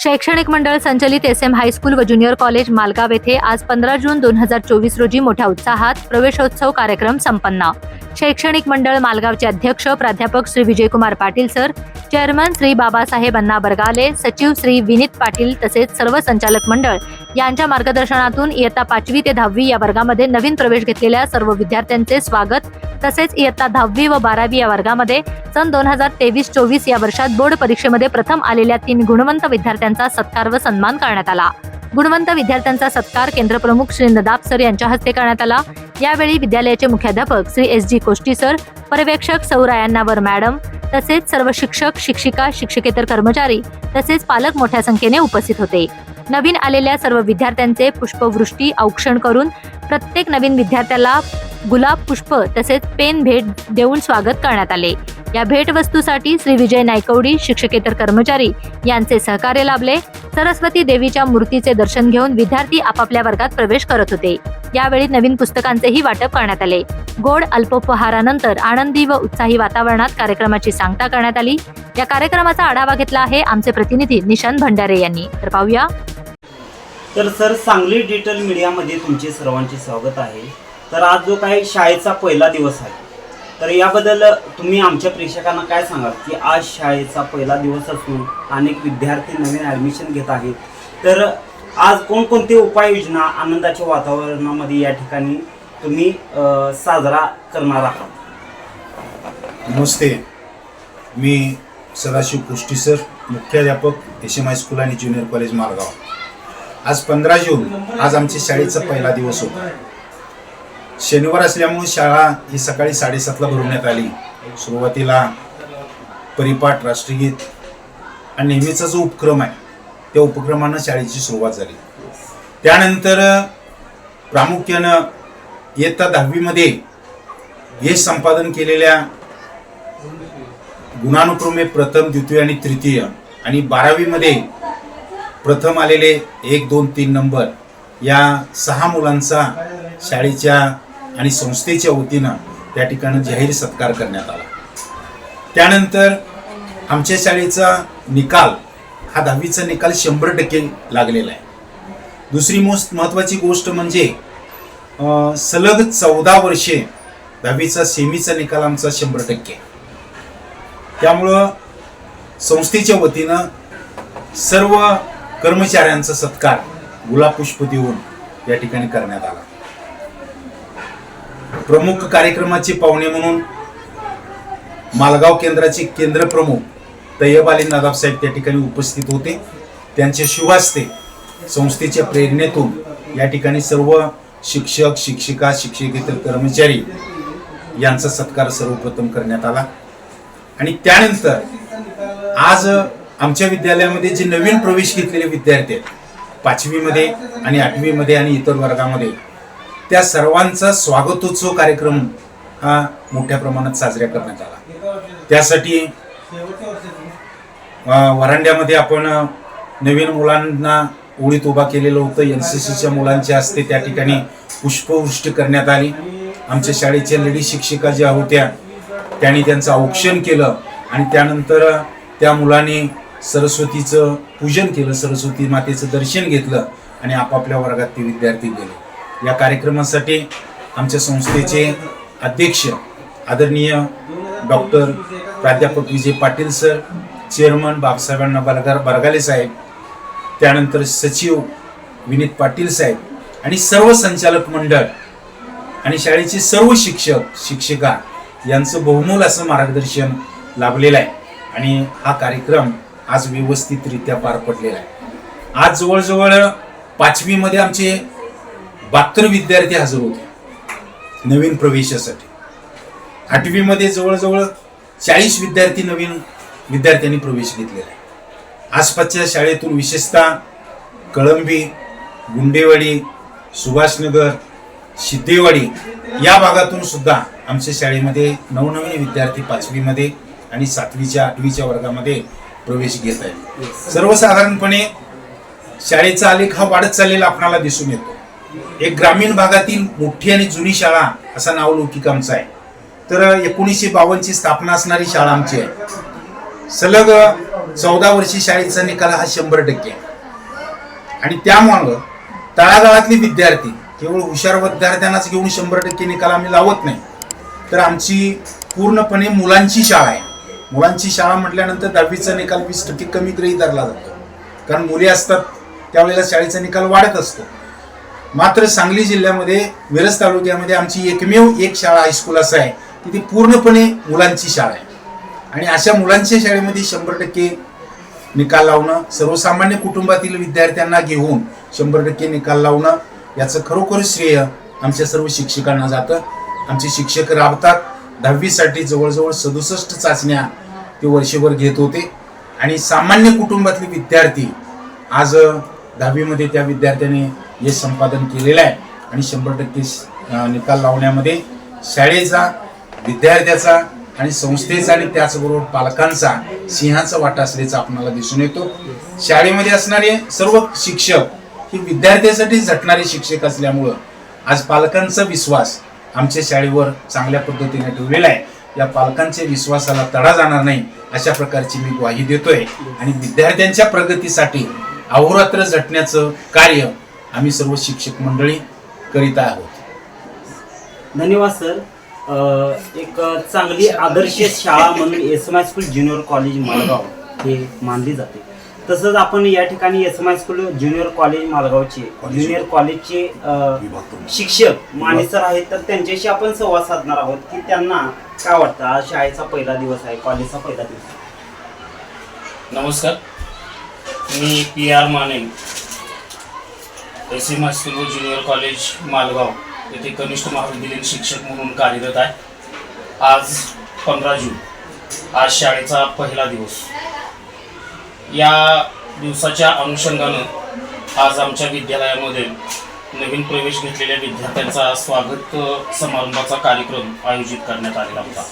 शैक्षणिक मंडळ संचलित एस एम हायस्कूल व ज्युनियर कॉलेज मालगाव येथे आज पंधरा जून दोन हजार चोवीस रोजी मोठ्या उत्साहात प्रवेशोत्सव कार्यक्रम संपन्न. शैक्षणिक मंडळ मालगावचे अध्यक्ष प्राध्यापक श्री विजयकुमार पाटील सर चेअरमन श्री बाबासाहेब अण्णा बरगाले सचिव श्री विनीत पाटील तसेच सर्व संचालक मंडळ यांच्या मार्गदर्शनातून इयत्ता पाचवी ते दहावी या वर्गामध्ये नवीन प्रवेश घेतलेल्या सर्व विद्यार्थ्यांचे स्वागत तसेच इयत्ता दहावी व बारावी या वर्गामध्ये सन दोन हजार तेवीस चोवीस या वर्षात बोर्ड परीक्षेमध्ये प्रथम आलेल्या तीन गुणवंत विद्यार्थ्यांचा सत्कार व सन्मान करण्यात आला. गुणवंत विद्यार्थ्यांचा सत्कार केंद्रप्रमुख श्री नदाब सर यांच्या हस्ते करण्यात आला. यावेळी विद्यालयाचे मुख्याध्यापक Shri S G Koshti sir पर्यवेक्षक सौरायांनावर मॅडम तसेच सर्व शिक्षक शिक्षिका शिक्षकेतर कर्मचारी तसेच पालक मोठ्या संख्येने उपस्थित होते. नवीन आलेल्या सर्व विद्यार्थ्यांचे पुष्पवृष्टी औक्षण करून प्रत्येक नवीन विद्यार्थ्याला गुलाब पुष्प तसेच पेन भेट देऊन स्वागत करण्यात आले. या भेटवस्तूसाठी श्री विजय नायकवडी शिक्षकेतर कर्मचारी यांचे सहकार्य लाभले. सरस्वती देवीच्या मूर्तीचे दर्शन घेऊन विद्यार्थी आपापल्या वर्गात प्रवेश करत होते. यावेळी नवीन पुस्तकांचेही वाटप करण्यात आले. गोड अल्पोपहारानंतर आनंदी व उत्साही वातावरणात कार्यक्रमाची सांगता करण्यात आली. या कार्यक्रमाचा आढावा घेतला आहे आमचे प्रतिनिधी निशांत भंडारे यांनी. तर पाहूया. तर सर सांगली डिजिटल मीडियामध्ये तुमचे सर्वांचे स्वागत आहे. तर आज जो काही शाळेचा पहिला दिवस आहे तर याबद्दल तुम्ही आमच्या प्रेक्षकांना काय सांगाल की आज शाळेचा पहिला दिवस असून अनेक विद्यार्थी नवीन ॲडमिशन घेत आहेत तर आज कोणकोणते उपाययोजना आनंदाच्या वातावरणामध्ये या ठिकाणी तुम्ही साजरा करणार आहात? नमस्ते. मी सदाशिव कुष्टी सर मुख्याध्यापक एस एम हायस्कूल आणि ज्युनियर कॉलेज मालगाव आज पंधरा जून आज आमच्या शाळेचा पहिला दिवस होता. शनिवार असल्यामुळे शाळा ही सकाळी साडेसातला भरवण्यात आली. सुरुवातीला परिपाठ राष्ट्रगीत आणि नेहमीचा जो उपक्रम आहे त्या उपक्रमानं शाळेची सुरुवात झाली. त्यानंतर प्रामुख्यानं इयत्ता दहावीमध्ये यश संपादन केलेल्या गुणानुक्रमे प्रथम द्वितीय आणि तृतीय आणि बारावीमध्ये प्रथम आलेले एक दोन तीन नंबर या सहा मुलांचा शाळेच्या आणि संस्थेच्या वतीनं त्या ठिकाणी जाहीर सत्कार करण्यात आला. त्यानंतर आमच्या शाळेचा निकाल हा दहावीचा निकाल शंभर टक्के लागलेला आहे. दुसरी मोस्ट महत्त्वाची गोष्ट म्हणजे सलग चौदा वर्षे दहावीचा सेमीचा निकाल आमचा शंभर टक्के. त्यामुळं संस्थेच्या वतीनं सर्व कर्मचाऱ्यांचा सत्कार गुलाबपुष्प देऊन या ठिकाणी करण्यात आला. प्रमुख कार्यक्रमाचे पाहुणे म्हणून मालगाव केंद्राचे केंद्र प्रमुख तय्यब अली नादाब साहेब त्या ठिकाणी उपस्थित होते. त्यांचे शुभास्ते संस्थेच्या प्रेरणेतून या ठिकाणी सर्व शिक्षक शिक्षिका शिक्षकेतर कर्मचारी यांचा सत्कार सर्वप्रथम करण्यात आला. आणि त्यानंतर आज आमच्या विद्यालयामध्ये जे नवीन प्रवेश घेतलेले विद्यार्थी आहेत पाचवीमध्ये आणि आठवीमध्ये आणि इतर वर्गामध्ये त्या सर्वांचा स्वागतोत्सव कार्यक्रम हा मोठ्या प्रमाणात साजरा करण्यात आला. त्यासाठी वरांड्यामध्ये आपण नवीन मुलांना ओळीत उभा केलेलं होतं. एन सी सीच्या मुलांच्या हस्ते त्या ठिकाणी पुष्पवृष्टी करण्यात आली. आमच्या शाळेच्या लेडी शिक्षिका ज्या होत्या त्यांनी त्यांचं औक्षण केलं आणि त्यानंतर त्या मुलांनी सरस्वतीचं पूजन केलं. सरस्वती मातेचं दर्शन घेतलं आणि आपापल्या वर्गात ते विद्यार्थी गेले. या कार्यक्रमासाठी आमच्या संस्थेचे अध्यक्ष आदरणीय डॉक्टर प्राध्यापक विजय पाटील सर चेअरमन बाबासाहेबांना बरगार बरगाले साहेब त्यानंतर सचिव विनीत पाटील साहेब आणि सर्व संचालक मंडळ आणि शाळेचे सर्व शिक्षक शिक्षिका यांचं बहुमोल असं मार्गदर्शन लाभलेलं आहे. आणि हा कार्यक्रम आज व्यवस्थितरित्या पार पडलेला आहे. आज जवळजवळ पाचवीमध्ये आमचे बहात्तर विद्यार्थी हजर होते. नवीन प्रवेशासाठी. आठवीमध्ये जवळजवळ चाळीस विद्यार्थी नवीन विद्यार्थ्यांनी प्रवेश घेतलेला आहे. आसपासच्या शाळेतून विशेषतः कळंबी गुंडेवाडी सुभाषनगर सिद्धेवाडी या भागातून सुद्धा आमच्या शाळेमध्ये नवनवीन विद्यार्थी पाचवीमध्ये आणि सातवीच्या आठवीच्या वर्गामध्ये प्रवेश घेत आहेत. सर्वसाधारणपणे शाळेचा आलेख हा वाढत चाललेला आपणाला दिसून येतो. एक ग्रामीण भागातील मोठी आणि जुनी शाळा असा नावलौकिक आमचा आहे. तर एकोणीसशे बावन्नची स्थापना असणारी शाळा आमची आहे. सलग चौदा वर्षी शाळेचा निकाल हा शंभर टक्के आहे. आणि त्यामुळं तळागाळातले विद्यार्थी केवळ हुशार विद्यार्थ्यांनाच घेऊन शंभर टक्के निकाल आम्ही लावत नाही. तर आमची पूर्णपणे मुलांची शाळा आहे. मुलांची शाळा म्हटल्यानंतर दहावीचा निकाल वीस टक्के कमी गृही धरला जातो. कारण मुली असतात त्यावेळेला शाळेचा निकाल वाढत असतो. मात्र सांगली जिल्ह्यामध्ये मिरज तालुक्यामध्ये आमची एकमेव एक शाळा हायस्कूल असं आहे. की ती पूर्णपणे मुलांची शाळा आहे. आणि अशा मुलांच्या शाळेमध्ये शंभर टक्के निकाल लावणं सर्वसामान्य कुटुंबातील विद्यार्थ्यांना घेऊन शंभर टक्के निकाल लावणं याचं खरोखर श्रेय आमच्या सर्व शिक्षकांना जातं. आमचे शिक्षक राबतात. दहावीसाठी जवळजवळ सदुसष्ट चाचण्या ते वर्षभर घेत होते. आणि सामान्य कुटुंबातले विद्यार्थी आज दहावीमध्ये त्या विद्यार्थ्याने हे संपादन केलेलं आहे आणि शंभर टक्के निकाल लावण्यामध्ये शाळेचा विद्यार्थ्याचा आणि संस्थेचा आणि त्याचबरोबर पालकांचा सिंहाचा वाटा असल्याचा आपणाला दिसून येतो. शाळेमध्ये असणारे सर्व शिक्षक हे विद्यार्थ्यासाठी झटणारे शिक्षक असल्यामुळं आज पालकांचा विश्वास आमच्या शाळेवर चांगल्या पद्धतीने ठेवलेला आहे. या पालकांच्या विश्वासाला तडा जाणार नाही अशा प्रकारची मी ग्वाही देतोय. आणि विद्यार्थ्यांच्या प्रगतीसाठी अहोरात्र झटण्याचं कार्य आम्ही सर्व शिक्षक मंडळी करीत आहोत. धन्यवाद सर. एक चांगली आदर्श शाळा म्हणून S M I school junior college Malgaon हे मानली जाते. तसंच आपण या ठिकाणी S M I school junior college मालगावचे junior कॉलेजचे शिक्षक माने सर आहेत. तर त्यांच्याशी आपण संवाद साधणार आहोत की त्यांना काय वाटतं? आज शाळेचा पहिला दिवस आहे कॉलेजचा पहिला दिवस आहे. नमस्कार. मी P R Mane S M high school व ज्युनियर कॉलेज मालगाव. येथे कनिष्ठ महाविद्यालयीन शिक्षक म्हणून कार्यरत आहे. आज पंधरा जून आज शाळेचा पहिला दिवस. या दिवसाच्या अनुषंगानं आज आमच्या विद्यालयामध्ये नवीन प्रवेश घेतलेल्या विद्यार्थ्यांचा स्वागत समारंभाचा कार्यक्रम आयोजित करण्यात आलेला होता.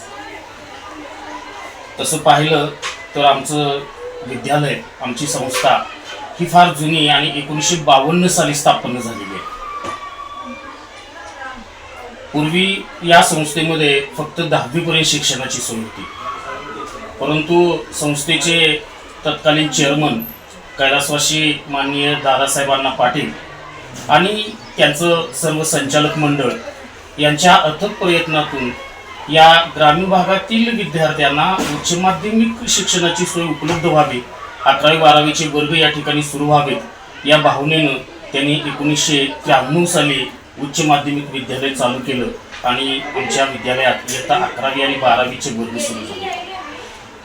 तसं पाहिलं तर आमचं विद्यालय आमची संस्था ही फार जुनी आणि एकोणीसशे बावन्न साली स्थापन झालेली आहे. पूर्वी या संस्थेमध्ये फक्त दहावीपर्यंत शिक्षणाची सोय होती. परंतु संस्थेचे तत्कालीन चेअरमन कैलासवासी माननीय दादासाहेबांना पाटील आणि त्यांचं सर्व संचालक मंडळ यांच्या अथक प्रयत्नातून या ग्रामीण भागातील विद्यार्थ्यांना उच्च माध्यमिक शिक्षणाची सोय उपलब्ध व्हावी. अकरावी बारावीचे वर्ग या ठिकाणी सुरू व्हावेत. या भावनेनं त्यांनी एकोणीसशे त्र्याण्णव साली उच्च माध्यमिक विद्यालय चालू केलं आणि आमच्या विद्यालयात इयत्ता अकरावी आणि बारावीचे वर्ग सुरू झाले.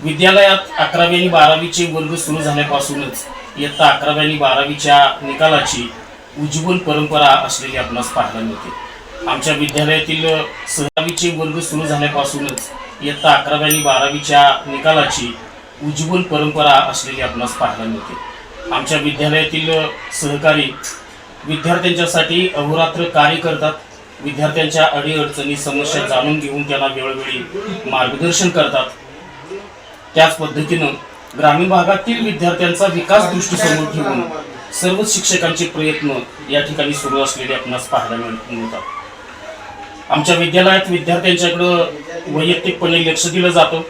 विद्यालयात अकरावी आणि बारावीचे वर्ग सुरू झाल्यापासूनच इयत्ता अकरावी आणि बारावीच्या निकालाची उज्ज्वल परंपरा असलेली आपणास पाहायला मिळते. आमच्या विद्यालयातील सहावीचे वर्ग सुरू झाल्यापासूनच इयत्ता अकरावी आणि बारावीच्या निकालाची उज्ज्वल परंपरा असलेली आपणास पाहायला मिळते. आमच्या विद्यालयातील सहकारी विद्यार्थ्यांच्यासाठी अहोरात्र कार्य करतात. विद्यार्थ्यांच्या अडीअडचणी समस्या जाणून घेऊन त्यांना वेळोवेळी मार्गदर्शन करतात. त्याच पद्धतीनं ग्रामीण भागातील विद्यार्थ्यांचा विकास दृष्टीसमोर ठेवून सर्वच शिक्षकांचे प्रयत्न या ठिकाणी सुरू असलेले आपणास पाहायला मिळ- मिळतात. आमच्या विद्यालयात विद्यार्थ्यांच्याकडं वैयक्तिकपणे लक्ष दिलं जातं.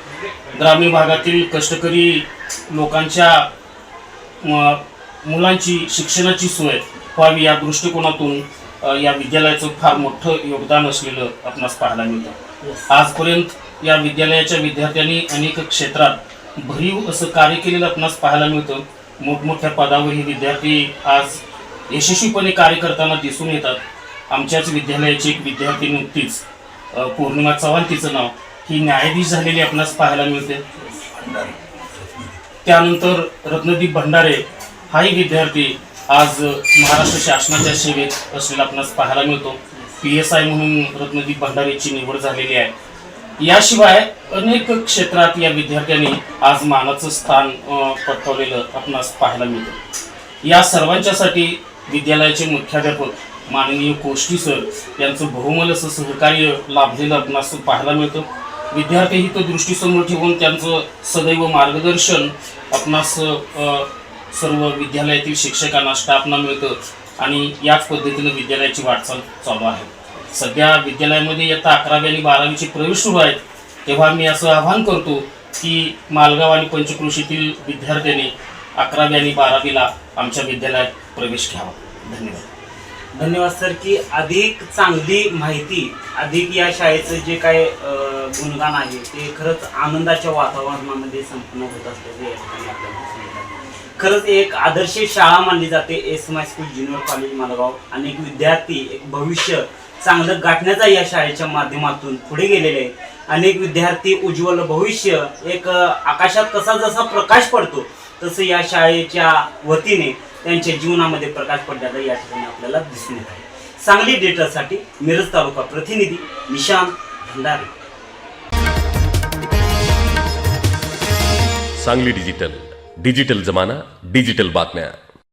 ग्रामीण भागातील कष्टकरी लोकांच्या मुलांची शिक्षणाची सोय व्हावी या दृष्टिकोनातून या विद्यालयाचं फार मोठं योगदान असलेलं आपणास पाहायला मिळतं. आजपर्यंत या विद्यालयाच्या विद्यार्थ्यांनी अनेक क्षेत्रात भरीव असं कार्य केलेलं आपणास पाहायला मिळतं. मोठमोठ्या पदावर हे विद्यार्थी आज यशस्वीपणे कार्य करताना दिसून येतात. आमच्याच विद्यालयाची एक विद्यार्थी नुकतीच पौर्णिमा चव्हाण तिचं नाव ही न्यायाधीश झालेली आपणास पाहायला मिळते. त्यानंतर रत्नदीप भंडारे हाही विद्यार्थी आज महाराष्ट्र शासनाच्या सेवेत असलेला आपणास पाहायला मिळतो. पी एस आय म्हणून रत्नदीप भंडारेची निवड झालेली आहे. याशिवाय अनेक क्षेत्रात या विद्यार्थ्यांनी आज मानाचं स्थान पटवलेलं पटकावलेलं आपणास पाहायला मिळतं. या सर्वांच्यासाठी विद्यालयाचे मुख्याध्यापक माननीय कोष्टी सर यांचं बहुमल असं सहकार्य लाभलेलं आपणास पाहायला मिळतं. विद्यार्थी हित दृष्टीसमोर ठेवून त्यांचं सदैव मार्गदर्शन आपणास सर्व विद्यालयातील शिक्षकांना स्टाफना मिळतं आणि याच पद्धतीनं विद्यालयाची वाटचाल चालू आहे. सध्या विद्यालयामध्ये इयत्ता अकरावी आणि बारावीचे प्रवेश सुरू आहेत. तेव्हा मी असं आवाहन करतो की मालगाव आणि पंचक्रोशीतील विद्यार्थ्यांनी अकरावी आणि बारावीला आमच्या विद्यालयात प्रवेश घ्यावा. धन्यवाद. धन्यवाद सर की अधिक चांगली माहिती अधिक या शाळेचं जे काय गुणगान आहे ते खरंच आनंदाच्या वातावरणामध्ये संपन्न होत असल्याचे या ठिकाणी आपल्याला खरंच एक आदर्श शाळा मानली जाते S M I school junior college Malgaon. अनेक विद्यार्थी एक भविष्य चांगलं गाठण्याचा या शाळेच्या माध्यमातून पुढे गेलेले आहेत. अनेक विद्यार्थी उज्ज्वल भविष्य एक आकाशात कसा जसा प्रकाश पडतो तसं या शाळेच्या वतीने त्यांच्या जीवनामध्ये प्रकाश पडण्याचा या ठिकाणी आपल्याला दिसून येत आहे. सांगली डेटासाठी मिरज तालुका प्रतिनिधी निशांत भंडारे. सांगली डिजिटल डिजिटल जमाना डिजिटल बातम्या.